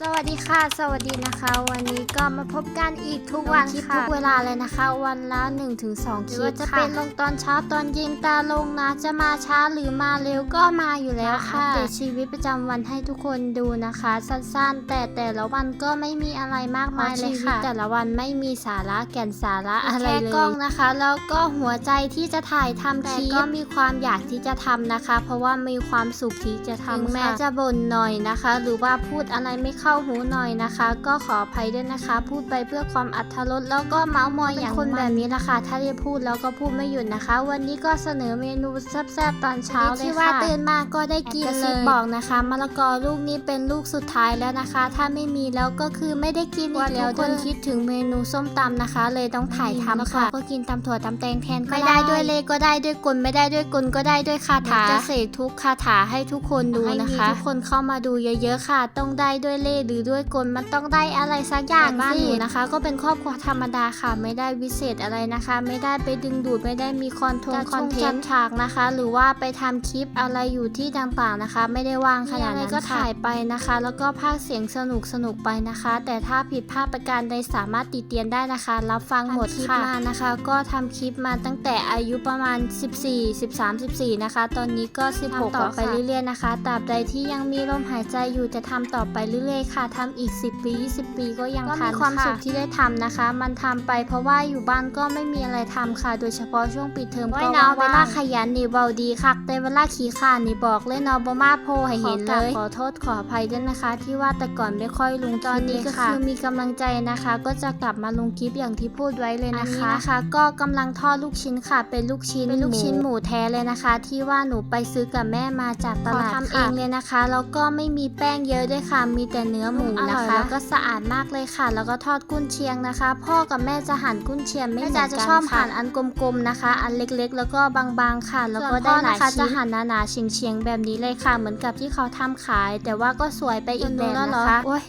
สวัสดีค่ะ สวัสดีนะคะ วันนี้ก็มาพบกันอีกทุกวันคลิปทุกเวลาเลยนะคะ วันละ 1-2 คลิปจะเป็นลงตอนเช้าตอนเย็นตาลงนะ จะมาช้าหรือมาเร็วก็มาอยู่แล้วค่ะอัปเดตชีวิตประจำวันให้ทุกคนดูนะคะ สั้นๆ แต่แต่ละวันก็ไม่มีอะไรมากมายเลยค่ะแต่ละวันไม่มีสาระแก่นสาระอะไรเลยแค่กล้องนะคะ แล้วก็หัวใจที่จะถ่ายทำคลิปก็มีความอยากที่จะทำนะคะ เพราะว่ามีความสุขที่จะทำถึงแม้จะบ่นหน่อยนะคะ หรือว่าพูดอะไรไม่เข้าหูหน่อยนะคะ ก็ขออภัยด้วยนะคะ พูดไปเพื่อความอัธรสแล้วก็เมาส์มอยอย่างคนแบบนี้นะคะถ้าได้พูดแล้วก็พูดไม่หยุดนะคะ วันนี้ก็เสนอเมนูแซ่บๆตอนเช้าเลยค่ะที่ว่าตื่นมาก็ได้กินเลยบอกนะคะมะละกอลูกนี้เป็นลูกสุดท้ายแล้วนะคะ ถ้าไม่มีแล้วก็คือไม่ได้กินอีกแล้วทุกคนคิดถึงเมนูส้มตำนะคะ เลยต้องถ่ายทำค่ะ ก็กินตำถั่วตำแตงแทนก็ได้ด้วยเลขก็ได้ด้วยกลไม่ได้ด้วยกลก็ได้ด้วยคาถาจะเสกทุกคาถาให้ทุกคนดูนะคะ ทุกคนเข้ามาดูเยอะๆค่ะ ต้องได้ด้วยเล่ห์หรือด้วยกลมันต้องได้อะไรสักอย่างบ้านหนูนะคะ ก็เป็นครอบครัวธรรมดาค่ะ ไม่ได้วิเศษอะไรนะคะ ไม่ได้ไปดึงดูดไม่ได้มีคอนโทงคอนเทนต์ฉากนะคะ หรือว่าไปทำคลิปอะไรอยู่ที่ต่างๆนะคะ ไม่ได้วางขนาดนั้นก็ถ่ายไปนะคะ แล้วก็พากย์เสียงสนุกสนุกๆไปนะคะ แต่ถ้าผิดพลาดประการใดสามารถติเตียนได้นะคะ รับฟังหมดค่ะมานะคะ ก็ทำคลิปมาตั้งแต่อายุประมาณ 14 13 14 นะคะ ตอนนี้ก็ 16 ต่อไปเรื่อยๆนะคะตราบใดที่ยังมีลมหายใจอยู่จะทำต่อไปเรื่อยๆค่ะทำอีก 10 ปี 20 ปีก็ยังทันมีความสุขที่ได้ทำนะคะ มันทำไปเพราะว่าอยู่บ้านก็ไม่มีอะไรทำค่ะ โดยเฉพาะช่วงปิดเทอมก็ว่างเวลาขยันนี่เบาดีค่ะแต่เวลาขี้ข้านนี่บอกเลยเนาะบ่มาโพให้เห็นเลยขอโทษขออภัยด้วยนะคะ ที่ว่าแต่ก่อนไม่ค่อยลงตอนนี้ก็คือมีกำลังใจนะคะ ก็จะกลับมาลงคลิปอย่างที่พูดไว้เลยนะคะนะคะ ก็กำลังทอดลูกชิ้นค่ะ เป็นลูกชิ้นเป็นลูกชิ้นหมูแท้เลยนะคะ ที่ว่าหนูไปซื้อกับแม่มาจากตลาดทำเองเลยนะคะแล้วก็ไม่มีแป้งเยอะด้วยค่ะมีแต่เนื้อหมูนะคะ แล้วก็สะอาดมากเลยค่ะ แล้วก็ทอดกุ้นเชียงนะคะ พ่อกับแม่จะหั่นกุ้นเชียงไม่เหมือนกันจะชอบหั่นอันกลมๆนะคะ อันเล็กๆ แล้วก็บางๆค่ะ แล้วก็ได้หลายชิ้นจะหั่นหนาๆเฉียงๆแบบนี้เลยค่ะ เหมือนกับที่เขาทำขาย แต่ว่าก็สวยไปอีกแบบนะคะโอ้ย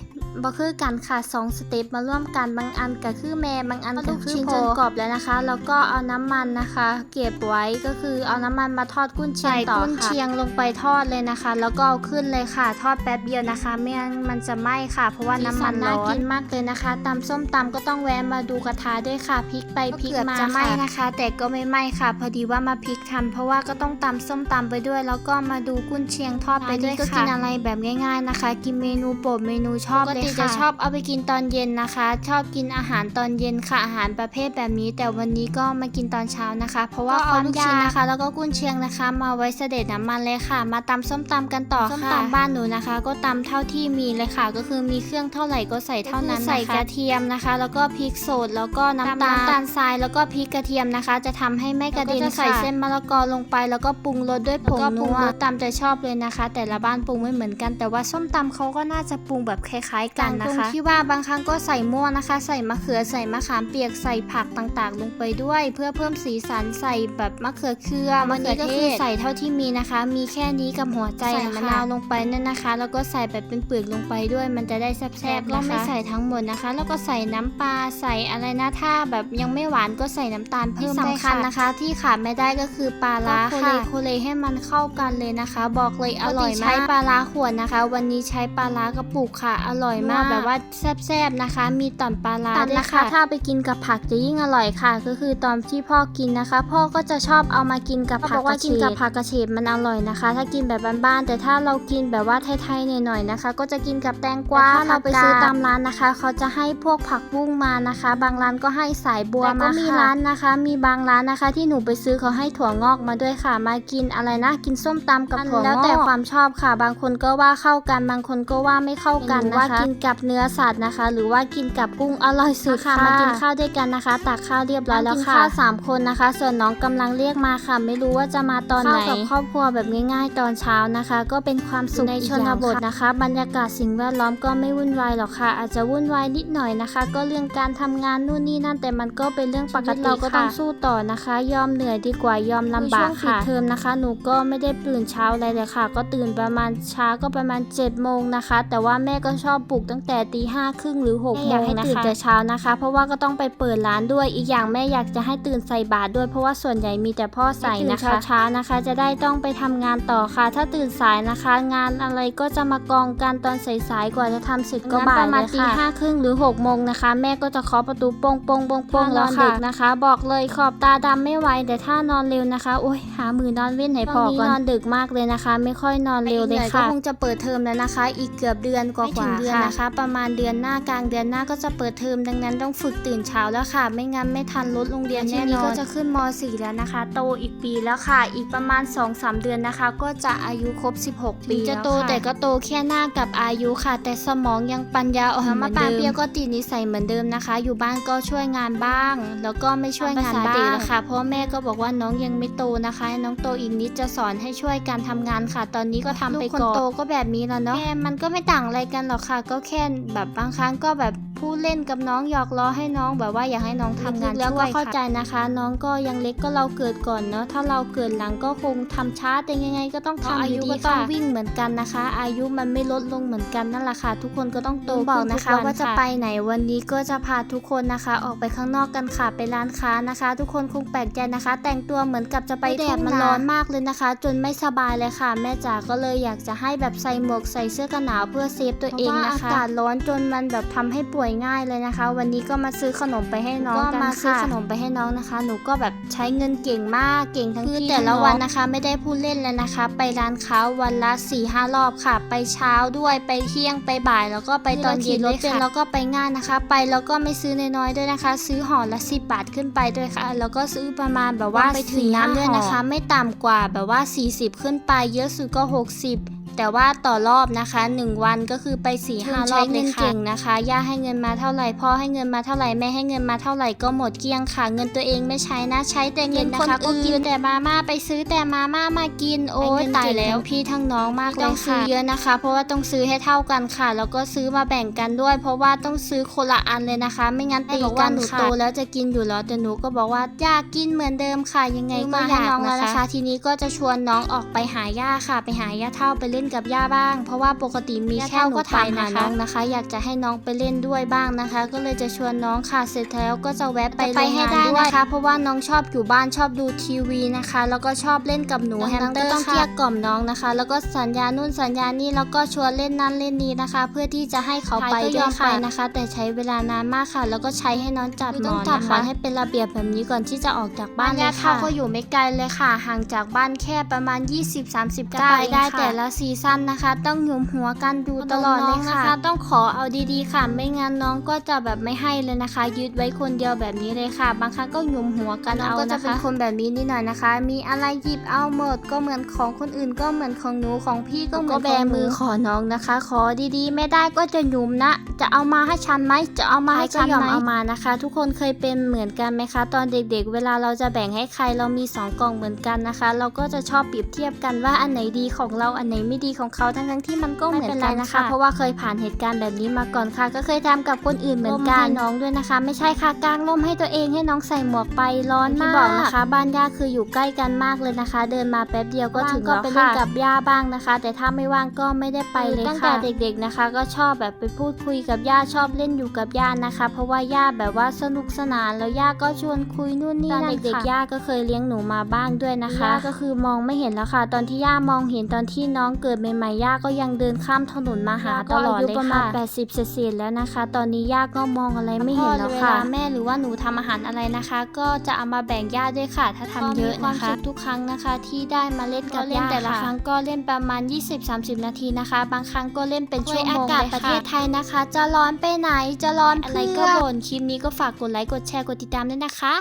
บ่คือกันค่ะสองสเต็ปมาร่วมกันบางอันก็คือแม่บางอันก็คือชิ้นจนกรอบแล้วนะคะ แล้วก็เอาน้ำมันนะคะ เก็บไว้ก็คือเอาน้ำมันมาทอดกุ้นเชียงต่อค่ะกุ้นเชียงลงไปทอดเลยนะคะ แล้วก็เอาขึ้นเลยค่ะ ทอดแป๊บเดียวนะคะไม่งั้นมันจะไหม้ค่ะ เพราะว่าน้ำมันร้อนน่ากินมากเลยนะคะตำส้มตำก็ต้องแวะมาดูกระทะด้วยค่ะพลิกไปพลิกมาจะไหม้นะคะ แต่ก็ไม่ไหม้ค่ะ พอดีว่ามาพลิกทำเพราะว่าก็ต้องตำส้มตำไปด้วย แล้วก็มาดูกุ้นเชียงทอดไปด้วยค่ะก็กินอะไรแบบง่าย ๆนะคะ กินเมนูโปรดเมนูชอบเลยค่ะจะชอบเอาไปกินตอนเย็นนะคะ ชอบกินอาหารตอนเย็นค่ะอาหารประเภทแบบนี้ แต่วันนี้ก็มากินตอนเช้านะคะ เพราะว่าความยากนะคะ แล้วก็กุ้นเชียงนะคะ มาไว้เสด็จน้ำมันเลยค่ะ มาตำส้มตำกันต่อค่ะส้มตำบ้านหนูนะคะ ก็ตำเท่าที่มีเลยค่ะ ก็คือมีเครื่องเท่าไหร่ก็ใส่เท่านั้นนะคะใส่กระเทียมนะคะ แล้วก็พริกสดแล้วก็น้ำตาลน้ำตาลทรายแล้วก็พริกกระเทียมนะคะ จะทำให้ไม่กระเด็นค่ะใส่เส้นมะละกอลงไปแล้วก็ปรุงรสด้วยผงนัวตามใจชอบเลยนะคะ แต่ละบ้านปรุงไม่เหมือนกัน แต่ว่าส้มตำเขาก็น่าจะปรุงแบบคล้ายๆกันนะคะที่ว่าบางครั้งก็ใส่ม่วงนะคะ ใส่มะเขือใส่มะขามเปียกใส่ผักต่างๆ ลงไปด้วย เพื่อเพิ่มสีสันใส่แบบมะเขือเคือมะเขือเทศใส่เท่าที่มีนะคะ มีแค่นี้กับหัวใจใส่มะนาวลงไปนั่นนะคะ แล้วก็ใส่แบบเป็นเปลือกลงไปด้วย มันจะได้แซ่บๆก็ไม่ใส่ทั้งหมดนะคะ แล้วก็ใส่น้ำปลาใส่อะไรนะถ้าแบบยังไม่หวานก็ใส่น้ำตาลเพิ่มสำคัญนะคะ ที่ขาดไม่ได้ก็คือปลาร้าค่ะโคเลให้มันเข้ากันเลยนะคะ บอกเลยอร่อยมากใช้ปลาร้าขวดนะคะ วันนี้ใช้ปลาร้ากระปุกค่ะ อร่อยมากแบบว่าแซ่บๆนะคะ มีต่อมปลาร้าด้วยค่ะถ้าไปกินกับผักจะยิ่งอร่อยค่ะ ก็คือตอนที่พ่อกินนะคะ พ่อก็จะชอบเอามากินกับผักกระเฉดกินกับผักกระเฉดมันอร่อยนะคะ ถ้ากินแบบบ้านๆแต่ถ้าเรากินแบบว่าไทยๆหน่อยๆนะคะ ก็จะกินกับแตงกวาถ้าเราไปซื้อตามร้านนะคะ เขาจะให้พวกผักบุ้งมานะคะ บางร้านก็ให้สายบัวมาค่ะมีร้านนะคะ มีบางร้านนะคะ ที่หนูไปซื้อเขาให้ถั่วงอกมาด้วยค่ะ มากินอะไรนะ กินส้มตำกับถั่วงอกแล้วแต่ความชอบค่ะ บางคนก็ว่าเข้ากัน บางคนก็ว่าไม่เข้ากันนะคะว่ากินกับเนื้อสัตว์นะคะ หรือว่ากินกับกุ้งอร่อยสุดค่ะมากินข้าวด้วยกันนะคะ ตักข้าวเรียบร้อยแล้วค่ะข้าวสามคนนะคะ ส่วนน้องกำลังเรียกมาค่ะ ไม่รู้ว่าจะมาตอนไหนกับครอบครัวแบบง่ายๆ ตอนเช้านะคะ ก็เป็นความสุขในชนบทนะคะ บรรยากาศสิ่งแวดล้อมก็ไม่วุ่นวายหรอกค่ะ อาจจะวุ่นวายนิดหน่อยนะคะ ก็เรื่องการทำงานนู่นนี่นั่นแต่มันก็เป็นเรื่องปกติเราก็ต้องสู้ต่อนะคะ ยอมเหนื่อยดีกว่ายอมลำบากค่ะเทอมนะคะ หนูก็ไม่ได้ตื่นเช้าอะไรเลยค่ะ ก็ตื่นประมาณเช้าก็ประมาณ7จ็ดโมงนะคะ แต่ว่าแม่ก็ชอบปลุกลุกตั้งแต่ตีห้าครึ่งหรือหกโมงนะคะอยากให้ตื่นแต่เช้านะคะ เพราะว่าก็ต้องไปเปิดร้านด้วยอีกอย่างแม่อยากจะให้ตื่นใส่บาตรด้วยเพราะว่าส่วนใหญ่มีแต่พ่อใส่นะคะช้าๆนะคะ จะได้ต้องไปทำงานต่อค่ะ ถ้าตื่นสายนะคะ งานอะไรก็จะมากองกันตอนสายๆกว่าจะทำเสร็จก็บ่ายประมาณตีห้าครึ่งหรือหกโมงนะคะ แม่ก็จะเคาะประตูโป้งโป้งโป้งโป้งแล้วค่ะนะคะ บอกเลยขอบตาดำไม่ไหวแต่ถ้านอนเร็วนะคะโอ้ยหามือนอนเว้นไหนพอก่อนนอนดึกมากเลยนะคะ ไม่ค่อยนอนเร็วเลยค่ะก็คงจะเปิดเทอมแล้วนะคะ อีกเกือบเดือนกว่าๆถึงเดือนนะคะ ประมาณเดือนหน้ากลางเดือนหน้าก็จะเปิดเทอมดังนั้นต้องฝึกตื่นเช้าแล้วค่ะ ไม่งั้นไม่ทันรถโรงเรียนแน่นอนก็จะขึ้นม .4 แล้วนะคะ โตอีกปีแล้วค่ะ อีกประมาณ 2-3 เดือนนะคะ ก็จะอายุครบ 16 ปีจะโตแต่ก็โตแค่หน้ากับอายุค่ะ แต่สมองยังปัญญาอ่อนเหมือนเดิมมาปาเปียก็ติดนิสัยเหมือนเดิมนะคะ อยู่บ้านก็ช่วยงานบ้าง แล้วก็ไม่ช่วยงานบ้างค่ะเพราะแม่ก็บอกว่าน้องยังไม่โตนะคะให้น้องโตอีกนิดจะสอนให้ช่วยการทำงานค่ะ ตอนนี้ก็ทำไปก่อนคนโตก็แบบนี้แล้วเนาะแม่มันก็ไม่ต่างอะไรกันหรอกค่ะก็แค่แบบบางครั้งก็แบบ พูดเล่นกับน้องหยอกล้อให้น้องแบบว่าอยากให้น้องทำงานแล้วก็เข้าใจนะคะ น้องก็ยังเล็กก็เราเกิดก่อนเนาะถ้าเราเกิดหลังก็คงทำช้าแต่ยังไงก็ต้องทำอายุก็ต้องวิ่งเหมือนกันนะคะ อายุมันไม่ลดลงเหมือนกันนั่นแหละค่ะ ทุกคนก็ต้องโตบอกนะคะ ว่าจะไปไหนวันนี้ก็จะพาทุกคนนะคะ ออกไปข้างนอกกันค่ะไปร้านค้านะคะ ทุกคนคงแปลกใจนะคะ แต่งตัวเหมือนกับจะไปแดดมันร้อนมากเลยนะคะ จนไม่สบายเลยค่ะ แม่จ๋าก็เลยอยากจะให้แบบใส่หมวกใส่เสื้อกันหนาวเพื่อเซฟตัวเองนะคะอากาศร้อนจนมันแบบทำให้ป่วยง่ายเลยนะคะ วันนี้ก็มาซื้อขนมไปให้น้องกันค่ะก็มาซื้อขนมไปให้น้องนะคะ หนูก็แบบใช้เงินเก่งมากเก่งทั้งพี่แต่ละวันนะคะไม่ได้พูดเล่นเลยนะคะ ไปร้านค้าวันละ4ี่ห้ารอบค่ะ ไปเช้าด้วยไปเที่ยงไปบ่ายแล้วก็ไปตอนเย็นรถเป็นแล้วก็ไปง่ายนะคะ ไปแล้วก็ไม่ซื้อน้อยๆด้วยนะคะ ซื้อห่อละ10บาทขึ้นไปด้วยค่ะ แล้วก็ซื้อประมาณแบบว่าไปถึงน้ำด้วยนะคะ ไม่ต่ำกว่าแบบว่า 40 ขึ้นไปเยอะสุดก็ 60 แต่ว่าต่อรอบนะคะ 1 วันก็คือไป4ี่ห้ารอบเลยค่ะเก่งนะคะ ย่าให้เงินมาเท่าไหร่พ่อให้เงินมาเท่าไหร่แม่ให้เงินมาเท่าไหร่ก็หมดเกลี้ยงค่ะ เงินตัวเองไม่ใช้นะใช้แต่เงินคนอื่นกินแต่มาม่าไปซื้อแต่มาม่ามากินโอ้ยตายแล้วพี่ทั้งน้องมากเลยค่ะต้องซื้อเยอะนะคะ เพราะว่าต้องซื้อให้เท่ากันค่ะ แล้วก็ซื้อมาแบ่งกันด้วย เพราะว่าต้องซื้อคนละอันเลยนะคะ ไม่งั้นตีกันหนูโตแล้วจะกินอยู่แล้วแต่หนูก็บอกว่าอยากกินเหมือนเดิมค่ะยังไงก็อยากนะคะ ทีนี้ก็จะชวนน้องออกไปหาย่าค่ะ ไปหาย่าเท่าไปเล่นกับย่าบ้าง เพราะว่าปกติมีแค่หนูไปหาน้องนะคะ อยากจะให้น้องไปเล่นด้วยบ้างนะคะ ก็เลยจะชวนน้องค่ะเสร็จแล้วก็จะแวะไปโรงงานด้วยนะคะ เพราะว่าน้องชอบอยู่บ้านชอบดูทีวีนะคะ แล้วก็ชอบเล่นกับหนูแฮมสเตอร์ต้องเกลี้ยกล่อมน้องนะคะ แล้วก็สัญญานู่นสัญญานี่แล้วก็ชวนเล่นนั่นเล่นนี้นะคะ เพื่อที่จะให้เขาไปด้วยค่ะนะคะ แต่ใช้เวลานานมากค่ะ แล้วก็ใช้ให้น้องจัดหมอนนะคะให้เป็นระเบียบแบบนี้ก่อนที่จะออกจากบ้านเลยค่ะก็อยู่ไม่ไกลเลยค่ะ ห่างจากบ้านแค่ประมาณ 20-30ก้าวได้แต่ละซีซั่นนะคะ ต้องหยุมหัวกันดูตลอดเลยค่ะ ต้องขอเอาดีๆค่ะ ไม่งั้นน้องก็จะแบบไม่ให้เลยนะคะ ยึดไว้คนเดียวแบบนี้เลยค่ะ บางครั้งก็หยุมหัวกันเอานะคะก็จะเป็นคนแบบนี้นิดหน่อยนะคะ มีอะไรหยิบเอาหมดก็เหมือนของคนอื่นก็เหมือนของหนูของพี่ก็เหมือนของหนูมือขอน้องนะคะ ขอดีๆ ไม่ได้ก็จะหยุมนะ จะเอามาให้ฉันไหมจะเอามาให้ฉันไหมเอามานะคะ ทุกคนเคยเป็นเหมือนกันไหมคะ ตอนเด็กๆ เวลาเราจะแบ่งให้ใครเรามีสองกล่องเหมือนกันนะคะ เราก็จะชอบเปรียบเทียบกันว่าอันไหนดีของเราอันไหนไม่ดีของเขาทั้งๆที่มันก็เหมือนกันนะคะ เพราะว่าเคยผ่านเหตุการณ์แบบนี้มาก่อนค่ะ ก็เคยทำกับคนอื่นเหมือนกันน้องด้วยนะคะ ไม่ใช่ค่ะกางร่มให้ตัวเองให้น้องใส่หมวกไปร้อนมากที่บอกนะคะ บ้านย่าคืออยู่ใกล้กันมากเลยนะคะ เดินมาแป๊บเดียวก็ถึงแล้วค่ะไปเล่นกับย่าบ้างนะคะ แต่ถ้าไม่ว่างก็ไม่ได้ไปเลยค่ะตั้งแต่เด็กๆนะคะ ก็ชอบแบบไปพูดคุยกับย่าชอบเล่นอยู่กับย่านะคะ เพราะว่าย่าแบบว่าสนุกสนานแล้วย่าก็ชวนคุยนู่นนี่นั่นตอนเด็กๆย่าก็เคยเลี้ยงหนูมาบ้างด้วยนะคะก็คือมองไม่เห็นแล้วค่ะ ตอนที่ย่ามองเห็นตอนที่น้องเกิดใหม่ๆย่าก็ยังเดินข้ามถนนมาหาตลอดเลยค่ะประมาณ80เศษๆแล้วนะคะ ตอนนี้ย่าก็มองอะไรไม่เห็นแล้วค่ะแม่หรือว่าหนูทำอาหารอะไรนะคะ ก็จะเอามาแบ่งย่าด้วยค่ะ ถ้าทำเยอะนะคะทุกครั้งนะคะ ที่ได้มาเล่นกับย่าแต่ละครั้งก็เล่นประมาณ 20-30 นาทีนะคะ บางครั้งก็เล่นเป็นชั่วโมงเลยค่ะอากาศประเทศไทยนะคะ จะร้อนไปไหนจะร้อนอะไรก็บ่นคลิปนี้ก็ฝากกดไลค์กดแชร์กดติดตามด้วยนะคะ